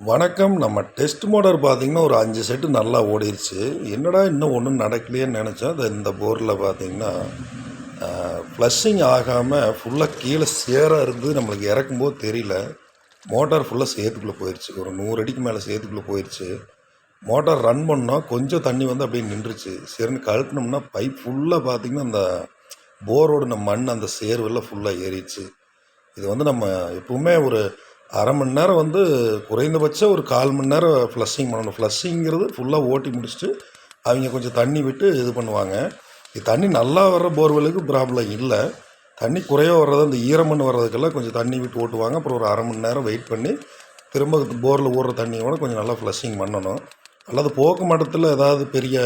வணக்கம். நம்ம test motor பார்த்திங்கன்னா ஒரு அஞ்சு செட்டு நல்லா ஓடிடுச்சு என்னடா இன்னும் ஒன்றும் நடக்கலையேன்னு நினச்சோம் அது இந்த போரில் பார்த்தீங்கன்னா ஃப்ளஷிங் ஆகாமல் ஃபுல்லாக கீழே சேராக இருந்து நம்மளுக்கு இறக்கும்போது தெரியல. மோட்டார் ஃபுல்லாக சேத்துக்குள்ளே போயிடுச்சு ஒரு நூறு அடிக்கு மேலே சேத்துக்குள்ளே போயிடுச்சு மோட்டார் ரன் பண்ணால் கொஞ்சம் தண்ணி வந்து அப்படியே நின்றுச்சு. சரின்னு கழட்டினோம்னா பைப் ஃபுல்லாக பார்த்தீங்கன்னா அந்த போரோட மண் அந்த சேர்வெல்லாம் ஃபுல்லாக ஏறிடுச்சு. இது வந்து நம்ம எப்பவுமே ஒரு அரை மணி நேரம் வந்து குறைந்தபட்சம் ஒரு கால் மணி நேரம் ஃப்ளஷிங் பண்ணணும். ஃப்ளஷிங்கிறது ஃபுல்லாக ஓட்டி முடிச்சுட்டு அவங்க கொஞ்சம் தண்ணி விட்டு இது பண்ணுவாங்க. இது தண்ணி நல்லா வர்ற போர்வெலுக்கு ப்ராப்ளம் இல்லை. தண்ணி குறைய வர்றது அந்த ஈரமண் வர்றதுக்கெல்லாம் கொஞ்சம் தண்ணி விட்டு ஓட்டுவாங்க. அப்புறம் ஒரு அரை மணி நேரம் வெயிட் பண்ணி திரும்ப போரில் ஊறுற தண்ணியோட கொஞ்சம் நல்லா ஃப்ளஷிங் பண்ணணும். அல்லது போக்கு மட்டத்தில் ஏதாவது பெரிய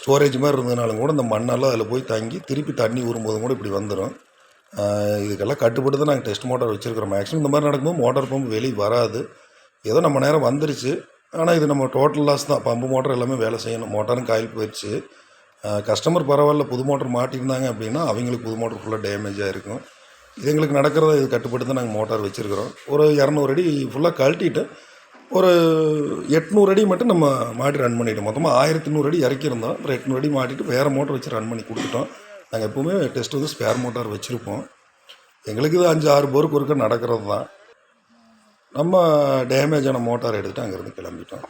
ஸ்டோரேஜ் மாதிரி இருந்ததுனாலும் கூட இந்த மண்ணெல்லாம் அதில் போய் தங்கி திருப்பி தண்ணி ஊறும்போதும் கூட இப்படி வந்துடும் இதுக்கெல்லாம் கட்டுப்பட்டு தான் நாங்கள் டெஸ்ட் மோட்டார் வச்சுருக்கிறோம். மேக்ஸிமம் இந்த மாதிரி நடக்கும்போது மோட்டார் பம்பு வெளியே வராது. ஏதோ நம்ம நேரம் வந்துருச்சு. ஆனால் இது நம்ம டோட்டல் லாஸ் தான். பம்பு மோட்டர் எல்லாமே வேலை செய்யணும். மோட்டாரும் காயில் போயிடுச்சு கஸ்டமர் பரவாயில்ல புது மோட்டர் மாட்டியிருந்தாங்க அப்படின்னா அவங்களுக்கு புது மோட்டர் ஃபுல்லாக டேமேஜாக இருக்கும். இது எங்களுக்கு நடக்கிறத இது கட்டுப்பட்டு தான் நாங்கள் மோட்டார் வச்சுருக்கிறோம். ஒரு இரநூறு அடி ஃபுல்லாக கழட்டிட்டு ஒரு எட்நூறு அடி மட்டும் நம்ம மாட்டி ரன் பண்ணிட்டோம். மொத்தமாக ஆயிரத்தி நூறு அடி இறக்கியிருந்தோம். அப்புறம் எட்நூறு அடி மாட்டிட்டு வேறு மோட்டர் வச்சு ரன் பண்ணி கொடுத்துட்டோம். நாங்கள் எப்போவுமே டெஸ்ட் வந்து ஸ்பேர் மோட்டார் வச்சுருப்போம். எங்களுக்கு இது அஞ்சு ஆறு போருக்கு ஒருக்க நடக்கிறது தான் நம்ம டேமேஜான மோட்டார் எடுத்துகிட்டு அங்கேருந்து கிளம்பிட்டோம்.